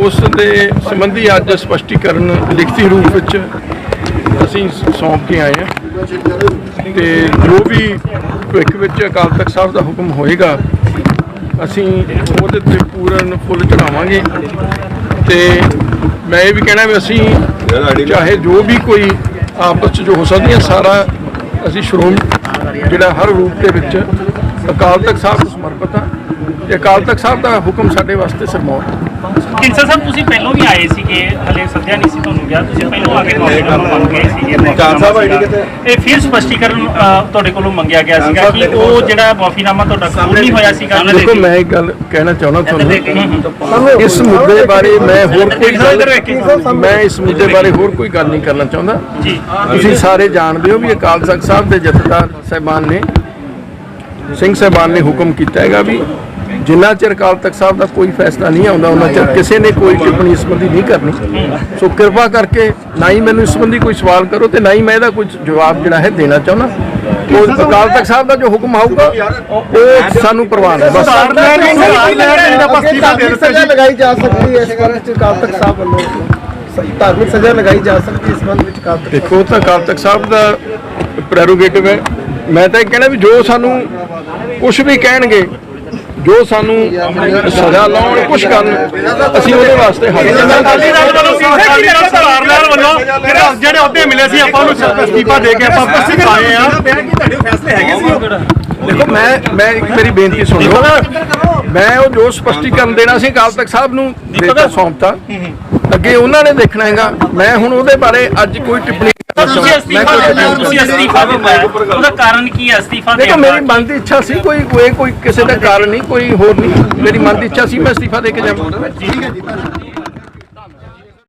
ਉਸ ਦੇ ਸੰਬੰਧੀ ਅੱਜ ਸਪਸ਼ਟੀਕਰਨ ਲਿਖਤੀ ਰੂਪ ਵਿੱਚ ਅਸੀਂ ਸੌਂਪ ਕੇ ਆਏ ਹਾਂ। ਤੇ ਜੋ ਵੀ ਭਵਿੱਖ ਵਿੱਚ ਅਕਾਲ ਤਖਤ ਸਾਹਿਬ ਦਾ ਹੁਕਮ ਹੋਏਗਾ, ਅਸੀਂ ਉਹਦੇ ਤੇ ਪੂਰਨ ਫੁੱਲ ਚੜਾਵਾਂਗੇ। ਤੇ ਮੈਂ ਇਹ ਵੀ ਕਹਿਣਾ ਵੀ ਅਸੀਂ ਚਾਹੇ ਜੋ ਵੀ ਕੋਈ ਆਪਸ 'ਚ ਜੋ ਹੋ ਸਕਦੀਆਂ, ਸਾਰਾ ਅਸੀਂ ਸ਼੍ਰੋਮ ਜਿਹੜਾ ਹਰ ਰੂਪ ਦੇ ਵਿੱਚ ਅਕਾਲ ਤਖਤ ਸਾਹਿਬ ਨੂੰ ਸਮਰਪਿਤ ਹਾਂ। ਤੇ ਅਕਾਲ ਤਖਤ ਸਾਹਿਬ ਦਾ ਹੁਕਮ ਸਾਡੇ ਵਾਸਤੇ ਸਰਮੌਰ ਕਿੰਸਰ ਸਾਹਿਬ ਤੁਸੀਂ ਪਹਿਲਾਂ ਵੀ ਆਏ ਸੀਗੇ ਹਲੇ ਸੱਦਿਆ ਨਹੀਂ ਸੀ ਤੁਹਾਨੂੰ ਗਿਆ ਤੁਸੀਂ ਪਹਿਲਾਂ ਆ ਕੇ ਮਾਫੀਨਾਮਾ ਮੰਗ ਗਏ ਸੀਗੇ। ਸਾਹਿਬ ਆਈਡੀ ਕਿੱਥੇ? ਇਹ ਫਿਰ ਸਪਸ਼ਟੀਕਰਨ ਤੁਹਾਡੇ ਕੋਲੋਂ ਮੰਗਿਆ ਗਿਆ ਸੀਗਾ ਕਿ ਉਹ ਜਿਹੜਾ ਮਾਫੀਨਾਮਾ ਤੁਹਾਡਾ ਕਬੂਲ ਨਹੀਂ ਹੋਇਆ ਸੀਗਾ। ਦੇਖੋ ਮੈਂ ਇੱਕ ਗੱਲ ਕਹਿਣਾ ਚਾਹੁੰਦਾ ਤੁਹਾਨੂੰ। ਇਸ ਮੁੱਦੇ ਬਾਰੇ ਮੈਂ ਹੋਰ ਕੋਈ ਗੱਲ ਮੈਂ ਇਸ ਮੁੱਦੇ ਬਾਰੇ ਹੋਰ ਕੋਈ ਗੱਲ ਨਹੀਂ ਕਰਨਾ ਚਾਹੁੰਦਾ। ਜੀ। ਤੁਸੀਂ ਸਾਰੇ ਜਾਣਦੇ ਹੋ ਵੀ ਅਕਾਲ ਤਖਤ ਸਾਹਿਬ ਦੇ ਜਥੇਦਾਰ ਸਾਹਿਬਾਨ ਨੇ ਸਿੰਘ ਸਾਹਿਬਾਨ ਨੇ ਹੁਕਮ ਕੀਤਾ ਹੈਗਾ ਵੀ ਜਿੰਨਾ ਚਿਰ ਅਕਾਲ ਤਖਤ ਸਾਹਿਬ ਦਾ ਕੋਈ ਫੈਸਲਾ ਨਹੀਂ ਆਉਂਦਾ ਉਹਨਾਂ ਚਿਰ ਕਿਸੇ ਨੇ ਕੋਈ ਟਿੱਪਣੀ ਇਸ ਸੰਬੰਧੀ ਨਹੀਂ ਕਰਨੀ। ਸੋ ਕਿਰਪਾ ਕਰਕੇ ਨਾ ਹੀ ਮੈਨੂੰ ਇਸ ਸੰਬੰਧੀ ਕੋਈ ਸਵਾਲ ਕਰੋ ਤੇ ਨਾ ਹੀ ਮੈਂ ਇਹਦਾ ਕੋਈ ਜਵਾਬ ਜਿਹੜਾ ਹੈ ਦੇਣਾ ਚਾਹੁੰਦਾ। ਉਹ ਅਕਾਲ ਤਖਤ ਸਾਹਿਬ ਦਾ ਜੋ ਹੁਕਮ ਆਊਗਾ ਉਹ ਸਾਨੂੰ ਪ੍ਰਵਾਨ ਹੈ ਬਸ। ਧਾਰਮਿਕ ਸਜ਼ਾ ਲਗਾਈ ਜਾ ਸਕਦੀ ਹੈ ਇਸ ਬਾਰੇ ਚ ਅਕਾਲ ਤਖਤ ਸਾਹਿਬ ਵੱਲੋਂ। ਸਹੀ ਧਾਰਮਿਕ ਸਜ਼ਾ ਲਗਾਈ ਜਾ ਸਕਦੀ ਹੈ ਇਸ ਸੰਬੰਧ ਵਿੱਚ ਅਕਾਲ ਤਖਤ ਦੇਖੋ ਤਾਂ ਅਕਾਲ ਤਖਤ ਸਾਹਿਬ ਦਾ ਪ੍ਰੈਰੋਗੇਟਿਵ ਹੈ। ਮੈਂ ਤਾਂ ਇਹ ਕਹਿਣਾ ਵੀ ਜੋ ਸਾਨੂੰ ਕੁਝ ਵੀ ਕਹਿਣਗੇ ਜੋ ਸਾਨੂੰ ਸਜ਼ਾ ਲਾਉਣ ਕੁਝ ਕਰਨ ਅਸੀਂ ਉਹਦੇ ਵਾਸਤੇ ਹਾਜ਼ਰ ਹਾਂ। ਅਕਾਲੀ ਦਲ ਵੱਲੋਂ ਅਕਾਲੀ ਦਲ ਸਹਾਰ ਲੈਣ ਵੱਲੋਂ ਜਿਹੜੇ ਅਹੁਦੇ ਮਿਲੇ ਸੀ ਆਪਾਂ ਨੂੰ ਅਸਤੀਫਾ ਦੇ ਕੇ ਆਪਾਂ ਪ੍ਰਸਿੱਧ ਆਏ ਆ ਦੇਖੋ ਮੈਂ ਮੈਂ ਇੱਕ ਮੇਰੀ ਬੇਨਤੀ ਸੁਣ ਲਓ। ਮੈਂ ਉਹ ਜੋ ਸਪਸ਼ਟੀਕਰਨ ਦੇਣਾ ਸੀ ਅਕਾਲ ਤਖਤ ਸਾਹਿਬ ਨੂੰ ਦੇਤਾ ਸੌਂਪਤਾ। ਅੱਗੇ ਉਹਨਾਂ ਨੇ ਦੇਖਣਾ ਹੈਗਾ। ਮੈਂ ਹੁਣ ਉਹਦੇ ਬਾਰੇ ਅੱਜ ਕੋਈ ਟਿੱਪਣੀ ਨਹੀਂ ਕਰਨਾ ਤੁਸੀਂ ਚਾਹੁੰਦਾ। ਮੈਂ ਅਸਤੀਫਾ ਕੋਈ ਦਿੱਤਾ ਟਿੱਪਣੀ ਤੁਸੀਂ ਅਸਤੀਫਾ ਦਿੱਤਾ ਹੈ। ਉਹਦਾ ਕਾਰਨ ਕੀ ਹੈ ਅਸਤੀਫਾ ਦੇਖੋ ਦੇਣ ਦਾ ਮੇਰੀ ਮਨ ਦੀ ਇੱਛਾ ਸੀ ਕੋਈ ਕੋਈ ਕੋਈ ਕਿਸੇ ਦਾ ਕਾਰਨ ਨਹੀਂ ਕੋਈ ਹੋਰ ਨਹੀਂ ਮੇਰੀ ਮਨ ਦੀ ਇੱਛਾ ਸੀ ਮੈਂ ਅਸਤੀਫਾ ਦੇ ਕੇ ਜਾਵਾਂ